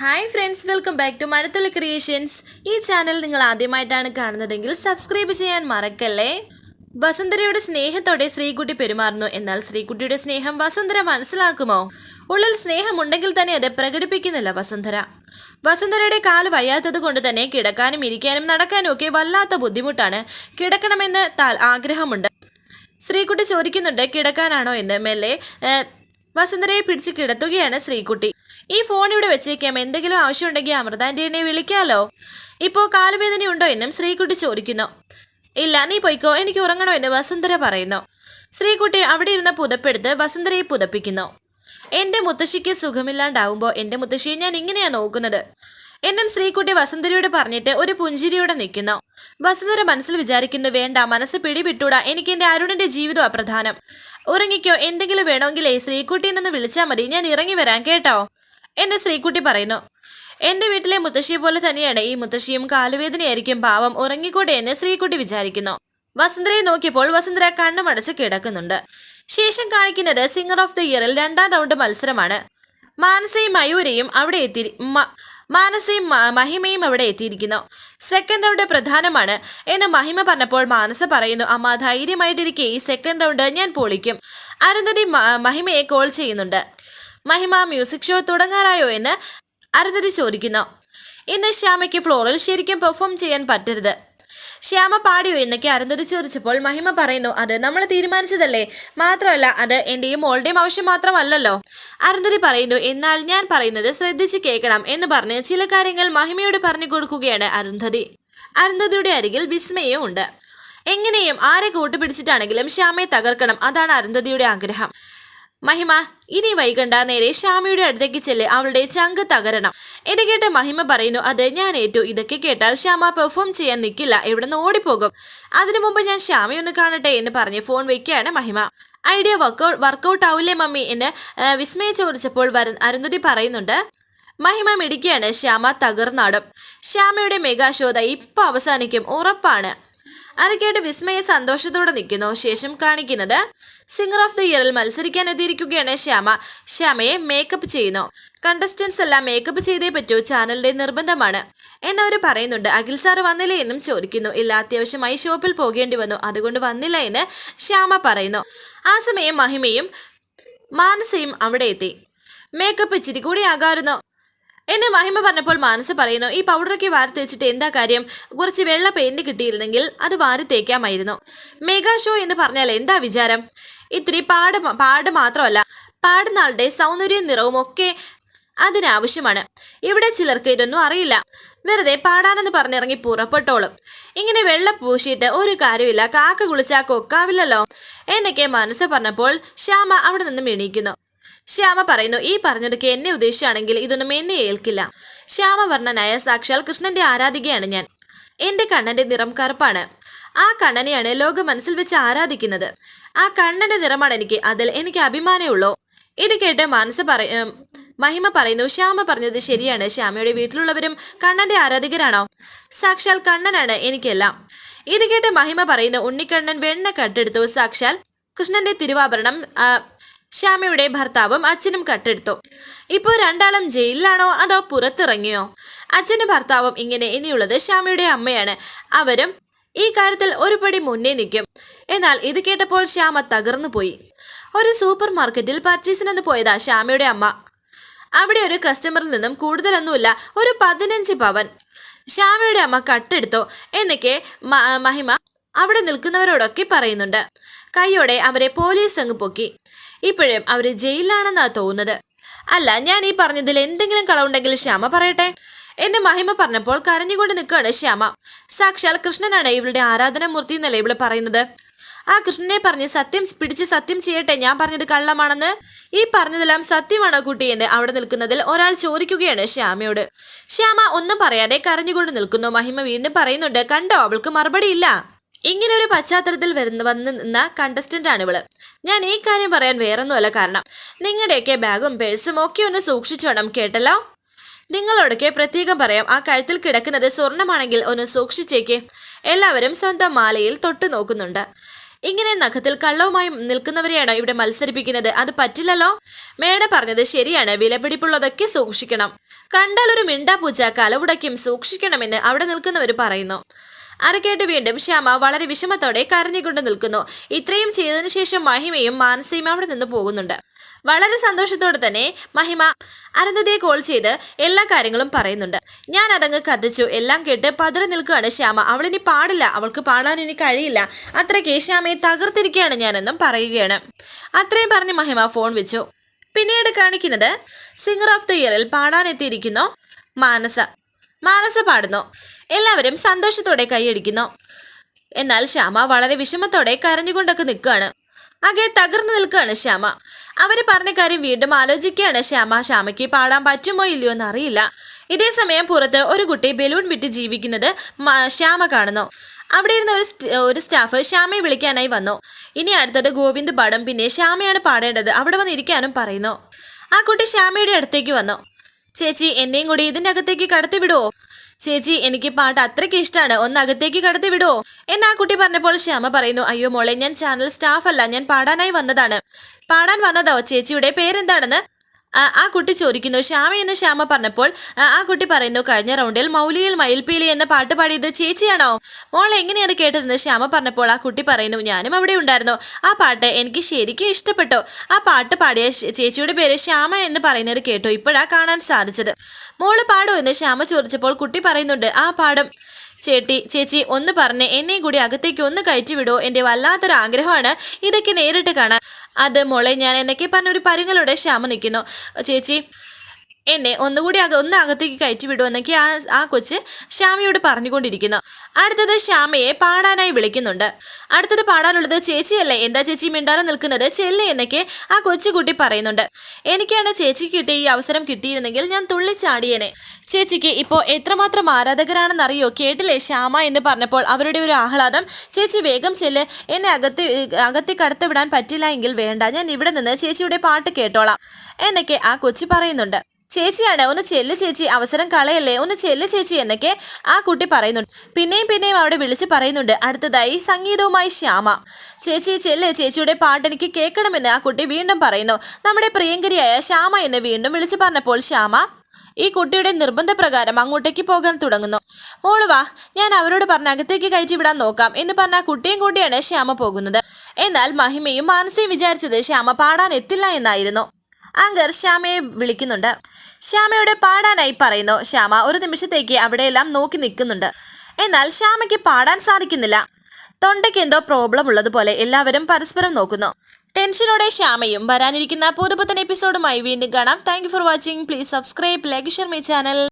Hi friends welcome back to Mazhathulli creations ഈ channel നിങ്ങൾ ആദ്യമായിട്ടാണ് കാണുന്നതെങ്കിൽ സബ്സ്ക്രൈബ് ചെയ്യാൻ മറക്കല്ലേ? വസുന്ധരയുടെ സ്നേഹത്തോടെ ശ്രീകുട്ടി പെരുമാറുന്നു. എന്നാൽ ശ്രീകുട്ടിയുടെ സ്നേഹം വസുന്ധര മനസ്സിലാക്കുമോ? ഉള്ളിൽ സ്നേഹമുണ്ടെങ്കിൽ തന്നെ അത് പ്രകടിപ്പിക്കുന്നില്ല വസുന്ധര. വസുന്ധരയുടെ കാൽ വയ്യാത്തത് കൊണ്ട് തന്നെ കിടക്കാനും ഇരിക്കാനും നടക്കാനും ഒക്കെ വല്ലാത്ത ബുദ്ധിമുട്ടാണ്. കിടക്കണമെന്ന് താൽ ആഗ്രഹമുണ്ട്. ശ്രീകുട്ടി ചോദിക്കുന്നുണ്ട് കിടക്കാനാണോ എന്ന്. മെല്ലെ വസുന്ധരയെ പിടിച്ച് കിടത്തുകയാണ് ശ്രീകുട്ടി. ഈ ഫോൺ ഇവിടെ വെച്ചേക്കാം എന്തെങ്കിലും ആവശ്യമുണ്ടെങ്കിൽ അമൃതാന്റെനെ വിളിക്കാലോ. ഇപ്പോൾ കാലുവേദനയുണ്ടോ എന്നും ശ്രീകുട്ടി ചോദിക്കുന്നു. ഇല്ല നീ പൊയ്ക്കോ. എനിക്ക് ഉറങ്ങണോ എന്ന് വസുന്ധര പറയുന്നു. ശ്രീകുട്ടി അവിടെ ഇരുന്ന പുതപ്പെടുത്ത് വസുന്ധരയെ പുതപ്പിക്കുന്നു. എന്റെ മുത്തശ്ശിക്ക് സുഖമില്ലാണ്ടാവുമ്പോൾ എന്റെ മുത്തശ്ശിയെ ഞാൻ ഇങ്ങനെയാണ് നോക്കുന്നത്? എന്നും ശ്രീകുട്ടി വസുന്ധരയോട് പറഞ്ഞിട്ട് ഒരു പുഞ്ചിരിയോടെ നിൽക്കുന്നു. വസുന്ധര മനസ്സിൽ വിചാരിക്കുന്നു വേണ്ട മനസ്സ് പിടിവിട്ടൂടാ. എനിക്ക് എന്റെ അരുണിന്റെ ജീവിതം പ്രധാനം ഉറങ്ങിക്കോ. എന്തെങ്കിലും വേണമെങ്കിലേ ശ്രീകുട്ടിയിൽ നിന്ന് വിളിച്ചാൽ മതി. ഞാൻ ഇറങ്ങി വരാം കേട്ടോ. എന്റെ ശ്രീകുട്ടി പറയുന്നു. എന്റെ വീട്ടിലെ മുത്തശ്ശിയെ പോലെ തന്നെയാണ് ഈ മുത്തശ്ശിയും കാലുവേദനയായിരിക്കും പാവം ഉറങ്ങിക്കൂടെ എന്ന് ശ്രീകുട്ടി വിചാരിക്കുന്നു. വസുന്ധരയെ നോക്കിയപ്പോൾ വസുന്ധര കണ്ണുമടച്ച് കിടക്കുന്നുണ്ട്. ശേഷം കാണിക്കുന്നത് സിംഗർ ഓഫ് ദി ഇയറിൽ രണ്ടാം റൗണ്ട് മത്സരമാണ്. മാനസയും മയൂരയും അവിടെ എത്തി മാനസയും മഹിമയും അവിടെ എത്തിയിരിക്കുന്നു. സെക്കൻഡ് റൗണ്ട് പ്രധാനമാണ് എന്ന് മഹിമ പറഞ്ഞപ്പോൾ മാനസ പറയുന്നു അമ്മ ധൈര്യമായിട്ടിരിക്കെ ഈ സെക്കൻഡ് റൗണ്ട് ഞാൻ പൊളിക്കും. അരുന്ധതി മഹിമയെ കോൾ ചെയ്യുന്നുണ്ട്. മഹിമ മ്യൂസിക് ഷോ തുടങ്ങാറായോ എന്ന് അരുന്ധതി ചോദിക്കുന്നു. ഇന്ന് ശ്യാമയ്ക്ക് ഫ്ലോറിൽ ശരിക്കും പെർഫോം ചെയ്യാൻ പറ്റരുത്. ശ്യാമ പാടിയോ എന്നൊക്കെ അരുന്ധതി ചോദിച്ചപ്പോൾ മഹിമ പറയുന്നു അത് നമ്മൾ തീരുമാനിച്ചതല്ലേ? മാത്രമല്ല അത് എന്റെയും മോളുടെയും ആവശ്യം മാത്രമല്ലല്ലോ. അരുന്ധതി പറയുന്നു എന്നാൽ ഞാൻ പറയുന്നത് ശ്രദ്ധിച്ച് കേൾക്കണം എന്ന് പറഞ്ഞ് ചില കാര്യങ്ങൾ മഹിമയോട് പറഞ്ഞു കൊടുക്കുകയാണ് അരുന്ധതി. അരുന്ധതിയുടെ അരികിൽ വിസ്മയവും ഉണ്ട്. എങ്ങനെയും ആരെ കൂട്ടുപിടിച്ചിട്ടാണെങ്കിലും ശ്യാമയെ തകർക്കണം അതാണ് അരുന്ധതിയുടെ ആഗ്രഹം. മഹിമ ഇനി വൈകണ്ട നേരെ ശ്യാമയുടെ അടുത്തേക്ക് ചെല്ല് അവളുടെ ചങ്ക് തകരണം. ഇത് കേട്ട മഹിമ പറയുന്നു അത് ഞാൻ ഏറ്റു. ഇതൊക്കെ കേട്ടാൽ ശ്യാമ പെർഫോം ചെയ്യാൻ നിൽക്കില്ല ഇവിടെ നിന്ന് ഓടിപ്പോകും? അതിനു മുമ്പ് ഞാൻ ശ്യാമയൊന്ന് കാണട്ടെ എന്ന് പറഞ്ഞ് ഫോൺ വയ്ക്കുകയാണ് മഹിമ. ഐഡിയ വർക്കൗട്ട് വർക്കൗട്ട് ആവില്ലേ മമ്മി എന്ന് വിസ്മയ ചോദിച്ചപ്പോൾ വരു അരുന്ധതി പറയുന്നുണ്ട്. മഹിമ മിടിക്കുകയാണ് ശ്യാമ തകർന്നാടും. ശ്യാമയുടെ മെഗാശോധ ഇപ്പൊ അവസാനിക്കും. ഉറപ്പാണ്. അത് കേട്ട് വിസ്മയ സന്തോഷത്തോടെ നിൽക്കുന്നു. ശേഷം കാണിക്കുന്നത് സിംഗർ ഓഫ് ദി ഇയറിൽ മത്സരിക്കാൻ എത്തിയിരിക്കുകയാണ് ശ്യാമ. ശ്യാമയെ മേക്കപ്പ് ചെയ്യുന്നു. കണ്ടസ്റ്റൻസ് എല്ലാം മേക്കപ്പ് ചെയ്തേ പറ്റൂ. ചാനലിന്റെ നിർബന്ധമാണ്. എന്നവർ പറയുന്നുണ്ട്. അഖിൽ സാർ വന്നില്ലേ എന്നും ചോദിക്കുന്നു. ഇല്ല അത്യാവശ്യമായി ഷോപ്പിൽ പോകേണ്ടി വന്നു. അതുകൊണ്ട് വന്നില്ല എന്ന് ശ്യാമ പറയുന്നു. ആ സമയം മഹിമയും മാനസയും അവിടെ എത്തി. മേക്കപ്പ് ഇച്ചിരി കൂടി ആകാറുന്നു എന്നെ മഹിമ പറഞ്ഞപ്പോൾ മാനസ പറയുന്നു ഈ പൗഡറൊക്കെ വാരി തേച്ചിട്ട് എന്താ കാര്യം? കുറച്ച് വെള്ള പെയിന്റ് കിട്ടിയിരുന്നെങ്കിൽ അത് വാരി തേക്കാമായിരുന്നു. മെഗാ ഷോ എന്ന് പറഞ്ഞാൽ എന്താ വിചാരം? ഇത്തിരി പാട് പാട് മാത്രമല്ല പാടുന്ന ആളുടെ സൗന്ദര്യവും നിറവും ഒക്കെ അതിനാവശ്യമാണ്. ഇവിടെ ചിലർക്ക് ഇതൊന്നും അറിയില്ല. വെറുതെ പാടാനെന്ന് പറഞ്ഞിറങ്ങി പുറപ്പെട്ടോളും. ഇങ്ങനെ വെള്ള പൂശിയിട്ട് ഒരു കാര്യമില്ല കാക്ക കുളിച്ചാൽ കൊക്കാവില്ലല്ലോ. എന്നൊക്കെ മനസ്സ് പറഞ്ഞപ്പോൾ ശ്യാമ അവിടെ നിന്നും എണീക്കുന്നു. ശ്യാമ പറയുന്നു ഈ പറഞ്ഞതൊക്കെ എന്നെ ഉദ്ദേശിച്ചാണെങ്കിൽ ഇതൊന്നും എന്നെ ഏൽക്കില്ല. ശ്യാമവർണനായ സാക്ഷാൽ കൃഷ്ണന്റെ ആരാധികയാണ് ഞാൻ. എന്റെ കണ്ണന്റെ നിറം കറുപ്പാണ്. ആ കണ്ണനെയാണ് ലോകം മനസ്സിൽ വെച്ച് ആരാധിക്കുന്നത്. ആ കണ്ണന്റെ നിറമാണ് എനിക്ക് അതിൽ എനിക്ക് അഭിമാനമുള്ളൂ ഇത് കേട്ട് മനസ്സ് പറ മഹിമ പറയുന്നു ശ്യാമ പറഞ്ഞത് ശരിയാണ്. ശ്യാമയുടെ വീട്ടിലുള്ളവരും കണ്ണന്റെ ആരാധികരാണോ. സാക്ഷാൽ കണ്ണനാണ് എനിക്കെല്ലാം. ഇത് കേട്ട് മഹിമ പറയുന്നു ഉണ്ണിക്കണ്ണൻ വെണ്ണ കട്ടെടുത്തു. സാക്ഷാൽ കൃഷ്ണന്റെ തിരുവാഭരണം ശ്യാമയുടെ ഭർത്താവും അച്ഛനും കട്ടെടുത്തു. ഇപ്പോൾ രണ്ടാളും ജയിലിലാണോ അതോ പുറത്തിറങ്ങിയോ? അച്ഛനും ഭർത്താവും ഇങ്ങനെ ഇനിയുള്ളത് ശ്യാമയുടെ അമ്മയാണ്. അവരും ഈ കാര്യത്തിൽ ഒരു പടി മുന്നേ നിൽക്കും. എന്നാൽ ഇത് കേട്ടപ്പോൾ ശ്യാമ തകർന്നു പോയി. ഒരു സൂപ്പർ മാർക്കറ്റിൽ പർച്ചേസിനെന്ന് പോയതാ ശ്യാമയുടെ അമ്മ. അവിടെ ഒരു കസ്റ്റമറിൽ നിന്നും കൂടുതലൊന്നുമില്ല ഒരു പതിനഞ്ച് പവൻ. ശ്യാമയുടെ അമ്മ കട്ടെടുത്തു. എന്നൊക്കെ മഹിമ അവിടെ നിൽക്കുന്നവരോടൊക്കെ പറയുന്നുണ്ട്. കൈയോടെ അവരെ പോലീസ് അങ്ങ് പൊക്കി. ഇപ്പോഴും അവർ ജയിലിലാണെന്നാ തോന്നുന്നത്. അല്ല ഞാൻ ഈ പറഞ്ഞതിൽ എന്തെങ്കിലും കളവുണ്ടെങ്കിൽ ശ്യാമ പറയട്ടെ. എന്നെ മഹിമ പറഞ്ഞപ്പോൾ കരഞ്ഞുകൊണ്ട് നിൽക്കുകയാണ് ശ്യാമ. സാക്ഷാൽ കൃഷ്ണനാണ് ഇവളുടെ ആരാധനമൂർത്തി എന്നല്ലേ ഇവൾ പറയുന്നത്. ആ കൃഷ്ണനെ പറഞ്ഞ് സത്യം പിടിച്ച് സത്യം ചെയ്യട്ടെ ഞാൻ പറഞ്ഞത് കള്ളമാണെന്ന് ഈ പറഞ്ഞതെല്ലാം സത്യമാണോ കുട്ടി എന്ന് അവിടെ നിൽക്കുന്നതിൽ ഒരാൾ ചോദിക്കുകയാണ് ശ്യാമയോട്. ശ്യാമ ഒന്നും പറയാതെ കരഞ്ഞുകൊണ്ട് നിൽക്കുന്നു. മഹിമ വീണ്ടും പറയുന്നുണ്ട് കണ്ടോ അവൾക്ക് മറുപടിയില്ല. ഇങ്ങനെ ഒരു പശ്ചാത്തലത്തിൽ വരുന്ന വന്ന് നിന്ന കണ്ടസ്റ്റന്റ് ആണ് ഇവൾ. ഞാൻ ഈ കാര്യം പറയാൻ വേറൊന്നുമല്ല കാരണം നിങ്ങളുടെയൊക്കെ ബാഗും പേഴ്സും ഒക്കെ ഒന്ന് സൂക്ഷിച്ചു വേണം കേട്ടല്ലോ? നിങ്ങളോടൊക്കെ പ്രത്യേകം പറയാം ആ കഴുത്തിൽ കിടക്കുന്നത് സ്വർണമാണെങ്കിൽ ഒന്ന് സൂക്ഷിച്ചേക്ക്. എല്ലാവരും സ്വന്തം മാലയിൽ തൊട്ടു നോക്കുന്നുണ്ട്. ഇങ്ങനെ നഖത്തിൽ കള്ളവുമായി നിൽക്കുന്നവരെയാണോ ഇവിടെ മത്സരിപ്പിക്കുന്നത്? അത് പറ്റില്ലല്ലോ? മേഡം പറഞ്ഞത് ശരിയാണ് വിലപിടിപ്പുള്ളതൊക്കെ സൂക്ഷിക്കണം. കണ്ടാൽ ഒരു മിണ്ടാപ്പൂച്ച കലവുടയ്ക്കും സൂക്ഷിക്കണമെന്ന് അവിടെ നിൽക്കുന്നവർ പറയുന്നു. അരക്കേട്ട് വീണ്ടും ശ്യാമ വളരെ വിഷമത്തോടെ കരഞ്ഞുകൊണ്ട് നിൽക്കുന്നു. ഇത്രയും ചെയ്തതിനു ശേഷം മഹിമയും മാനസയും അവിടെ നിന്ന് പോകുന്നുണ്ട്. വളരെ സന്തോഷത്തോടെ തന്നെ മഹിമ അരുന്ധതിയെ കോൾ ചെയ്ത് എല്ലാ കാര്യങ്ങളും പറയുന്നുണ്ട്. ഞാൻ അതങ്ങ് കത്തിച്ചു. എല്ലാം കേട്ട് പതറി നിൽക്കുകയാണ് ശ്യാമ. അവളിനി പാടില്ല. അവൾക്ക് പാടാൻ ഇനി കഴിയില്ല. അത്രയ്ക്ക് ശ്യാമയെ തകർത്തിരിക്കുകയാണ് ഞാനെന്നും പറയുകയാണ്. അത്രയും പറഞ്ഞ് മഹിമ ഫോൺ വെച്ചു. പിന്നീട് കാണിക്കുന്നത് സിംഗർ ഓഫ് ദ ഇയറിൽ പാടാനെത്തിയിരിക്കുന്നു മാനസ. മാനസ പാടുന്നു. എല്ലാവരും സന്തോഷത്തോടെ കൈയടിക്കുന്നു. എന്നാൽ ശ്യാമ വളരെ വിഷമത്തോടെ കരഞ്ഞുകൊണ്ടൊക്കെ നിൽക്കുകയാണ്. ആകെ തകർന്നു നിൽക്കുകയാണ് ശ്യാമ. അവർ പറഞ്ഞ കാര്യം വീണ്ടും ആലോചിക്കുകയാണ് ശ്യാമ ശ്യാമയ്ക്ക് പാടാൻ പറ്റുമോ ഇല്ലയോ എന്ന് അറിയില്ല ഇതേ സമയം പുറത്ത് ഒരു കുട്ടി ബലൂൺ വിട്ട് ജീവിക്കുന്നത് ശ്യാമ കാണുന്നു. അവിടെ ഇരുന്ന ഒരു ഒരു സ്റ്റാഫ് ശ്യാമയെ വിളിക്കാനായി വന്നു. ഇനി അടുത്തത് ഗോവിന്ദ് പാടും പിന്നെ ശ്യാമയാണ് പാടേണ്ടത്. അവിടെ വന്നിരിക്കാനും പറയുന്നു. ആ കുട്ടി ശ്യാമയുടെ അടുത്തേക്ക് വന്നു. ചേച്ചി എന്നെയും കൂടി ഇതിന്റെ അകത്തേക്ക് കടത്തി വിടുവോ ചേച്ചി എനിക്ക് പാട്ട് അത്രയ്ക്ക് ഇഷ്ടമാണ് ഒന്ന് അകത്തേക്ക് കടത്തി വിടുവോ എന്ന് ആ കുട്ടി പറഞ്ഞപ്പോൾ ശ്യാമ പറയുന്നു അയ്യോ മോളെ ഞാൻ ചാനൽ സ്റ്റാഫ് അല്ല ഞാൻ പാടാനായി വന്നതാണ്. പാടാൻ വന്നതോ? ചേച്ചിയുടെ പേരെന്താണെന്ന് ആ, കുട്ടി ചോദിക്കുന്നു ശ്യാമ എന്ന് ശ്യാമ പറഞ്ഞപ്പോൾ ആ, കുട്ടി പറയുന്നു കഴിഞ്ഞ റൗണ്ടിൽ മൗലിയിൽ മയിൽപീലി എന്ന പാട്ട് പാടിയത് ചേച്ചിയാണോ? മോൾ എങ്ങനെയാണ് കേട്ടതെന്ന് ശ്യാമ പറഞ്ഞപ്പോൾ ആ കുട്ടി പറയുന്നു ഞാനും അവിടെ ഉണ്ടായിരുന്നു. ആ പാട്ട് എനിക്ക് ശരിക്കും ഇഷ്ടപ്പെട്ടു. ആ പാട്ട് പാടിയ ചേച്ചിയുടെ പേര് ശ്യാമ എന്ന് പറയുന്നത് കേട്ടു ഇപ്പോഴാ കാണാൻ സാധിച്ചത്. മോൾ പാടോ എന്ന് ശ്യാമ ചോദിച്ചപ്പോൾ കുട്ടി പറയുന്നുണ്ട് ആ പാടും. ചേട്ടി ചേച്ചി ഒന്ന് പറഞ്ഞ് എന്നെയും കൂടി അകത്തേക്ക് ഒന്ന് കയറ്റി വിടോ. എന്റെ വല്ലാത്തൊരു ആഗ്രഹമാണ് ഇതൊക്കെ നേരിട്ട് കാണാൻ. അത് മോളെ ഞാൻ എന്നൊക്കെ പറഞ്ഞ ഒരു പരുങ്ങളോടെ ശ്യാമ നിൽക്കുന്നു. ചേച്ചി എന്നെ ഒന്നുകൂടി അക ഒന്ന് അകത്തേക്ക് കയറ്റി വിടുമോ എന്നൊക്കെ ആ ആ കൊച്ച് ശ്യാമയോട് പറഞ്ഞുകൊണ്ടിരിക്കുന്നു. അടുത്തത് ശ്യാമയെ പാടാനായി വിളിക്കുന്നുണ്ട്. അടുത്തത് പാടാനുള്ളത് ചേച്ചിയല്ലേ? എന്താ ചേച്ചി മിണ്ടാതെ നിൽക്കുന്നത്? ചെല്ല് എന്നൊക്കെ ആ കൊച്ചുകുട്ടി പറയുന്നുണ്ട്. എനിക്കാണ് ചേച്ചിക്ക് കിട്ടിയ ഈ അവസരം കിട്ടിയിരുന്നെങ്കിൽ ഞാൻ തുള്ളിച്ചാടിയനെ ചേച്ചിക്ക് ഇപ്പോൾ എത്രമാത്രം ആരാധകരാണെന്നറിയോ? കേട്ടില്ലേ ശ്യാമ എന്ന് പറഞ്ഞപ്പോൾ അവരുടെ ഒരു ആഹ്ലാദം. ചേച്ചി വേഗം ചെല്ല്. എന്നെ അകത്ത് അകത്തേക്ക് കടത്തുവിടാൻ പറ്റില്ല എങ്കിൽ വേണ്ട. ഞാൻ ഇവിടെ നിന്ന് ചേച്ചിയുടെ പാട്ട് കേട്ടോളാം. എന്നൊക്കെ ആ കൊച്ചു പറയുന്നുണ്ട്. ചേച്ചിയാണ്. ഒന്ന് ചെല്ല് ചേച്ചി അവസരം കളയല്ലേ? ഒന്ന് ചെല്ല് ചേച്ചി എന്നൊക്കെ ആ കുട്ടി പറയുന്നുണ്ട്. പിന്നെയും പിന്നെയും അവിടെ വിളിച്ച് പറയുന്നുണ്ട്. അടുത്തതായി സംഗീതവുമായി ശ്യാമ. ചേച്ചി ചെല്ല് ചേച്ചിയുടെ പാട്ട് എനിക്ക് കേൾക്കണമെന്ന് ആ കുട്ടി വീണ്ടും പറയുന്നു. നമ്മുടെ പ്രിയങ്കരിയായ ശ്യാമ എന്ന് വീണ്ടും വിളിച്ചു പറഞ്ഞപ്പോൾ ശ്യാമ ഈ കുട്ടിയുടെ നിർബന്ധപ്രകാരം അങ്ങോട്ടേക്ക് പോകാൻ തുടങ്ങുന്നു. മോൾ വാ ഞാൻ അവരോട് പറഞ്ഞ അകത്തേക്ക് കയറ്റി വിടാൻ നോക്കാം എന്ന് പറഞ്ഞ കുട്ടിയും കൂടിയാണ് ശ്യാമ പോകുന്നത്. എന്നാൽ മഹിമയും മാനസിയും വിചാരിച്ചത് ശ്യാമ പാടാൻ എത്തില്ല എന്നായിരുന്നു. ആങ്കർ ശ്യാമയെ വിളിക്കുന്നുണ്ട്. ശ്യാമയോട് പാടാനായി പറയുന്നു. ശ്യാമ ഒരു നിമിഷത്തേക്ക് അവിടെയെല്ലാം നോക്കി നിൽക്കുന്നുണ്ട്. എന്നാൽ ശ്യാമയ്ക്ക് പാടാൻ സാധിക്കുന്നില്ല. തൊണ്ടയ്ക്ക് എന്തോ പ്രോബ്ലം ഉള്ളതുപോലെ എല്ലാവരും പരസ്പരം നോക്കുന്നു. ടെൻഷനോടെ ശ്യാമയും വരാനിരിക്കുന്ന പുതുപുത്തൻ എപ്പിസോഡുമായി വീണ്ടും കാണാം. Thank for watching please subscribe like share my channel